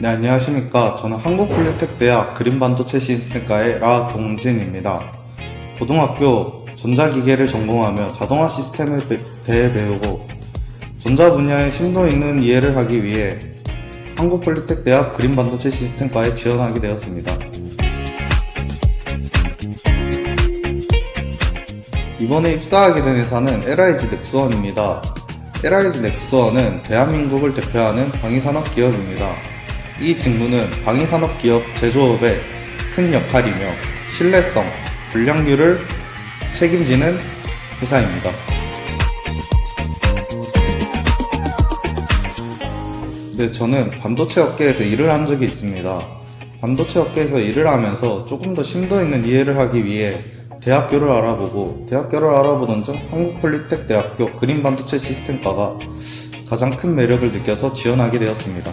네, 안녕하십니까. 저는 한국폴리텍대학 그린반도체 시스템과의 라동진입니다. 고등학교 전자기계를 전공하며 자동화 시스템에 배- 대해 배우고 전자 분야에 심도 있는 이해를 하기 위해 한국폴리텍대학 그린반도체 시스템과에 지원하게 되었습니다. 이번에 입사하게 된 회사는 LIG 넥스원입니다. LIG 넥스원은 대한민국을 대표하는 방위산업 기업입니다. 이 직무는 방위산업 기업 제조업에 큰 역할이며 신뢰성, 불량률을 책임지는 회사입니다. 네, 저는 반도체 업계에서 일을 한 적이 있습니다. 반도체 업계에서 일을 하면서 조금 더 심도 있는 이해를 하기 위해 대학교를 알아보고 대학교를 알아보던 중 한국폴리텍 대학교 그린반도체 시스템과가 가장 큰 매력을 느껴서 지원하게 되었습니다.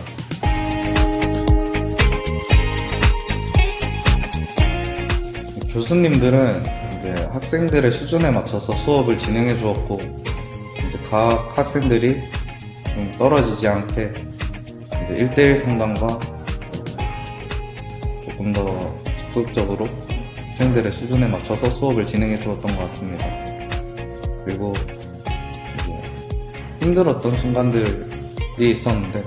교수님들은 이제 학생들의 수준에 맞춰서 수업을 진행해 주었고 이제 각 학생들이 좀 떨어지지 않게 이제 1대1 상담과 조금 더 적극적으로 학생들의 수준에 맞춰서 수업을 진행해 주었던 것 같습니다. 그리고 힘들었던 순간들이 있었는데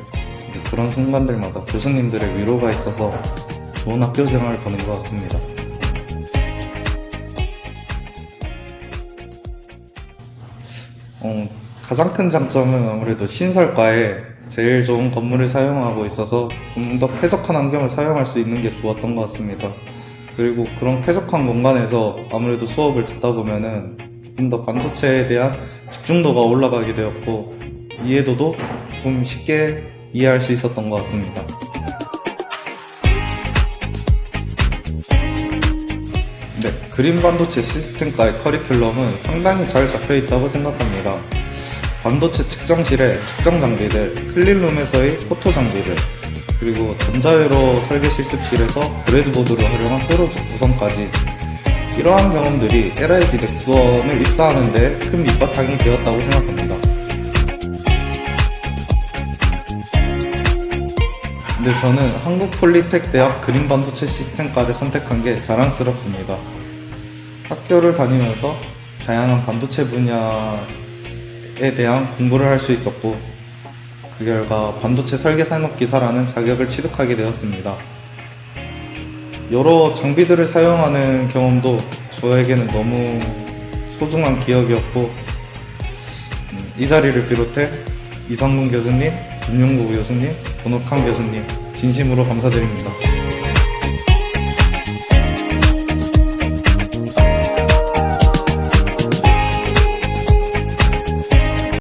그런 순간들마다 교수님들의 위로가 있어서 좋은 학교 생활을 보낸 것 같습니다. 어, 가장 큰 장점은 아무래도 신설과에 제일 좋은 건물을 사용하고 있어서 좀 더 쾌적한 환경을 사용할 수 있는 게 좋았던 것 같습니다. 그리고 그런 쾌적한 공간에서 아무래도 수업을 듣다 보면은 조금 더 반도체에 대한 집중도가 올라가게 되었고 이해도도 조금 쉽게 이해할 수 있었던 것 같습니다. 네, 그린 반도체 시스템과의 커리큘럼은 상당히 잘 잡혀 있다고 생각합니다. 반도체 측정실의 측정 장비들, 클린룸에서의 포토 장비들, 그리고 전자회로 설계 실습실에서 브레드보드를 활용한 회로적 구성까지 이러한 경험들이 LID 넥스원을 입사하는 데 큰 밑바탕이 되었다고 생각합니다. 근데 저는 한국폴리텍 대학 그린반도체 시스템과를 선택한 게 자랑스럽습니다. 학교를 다니면서 다양한 반도체 분야에 대한 공부를 할 수 있었고 그 결과 반도체 설계 산업 기사라는 자격을 취득하게 되었습니다. 여러 장비들을 사용하는 경험도 저에게는 너무 소중한 기억이었고 음, 이 자리를 비롯해 이상문 교수님, 김용구 교수님, 권옥한 교수님 진심으로 감사드립니다.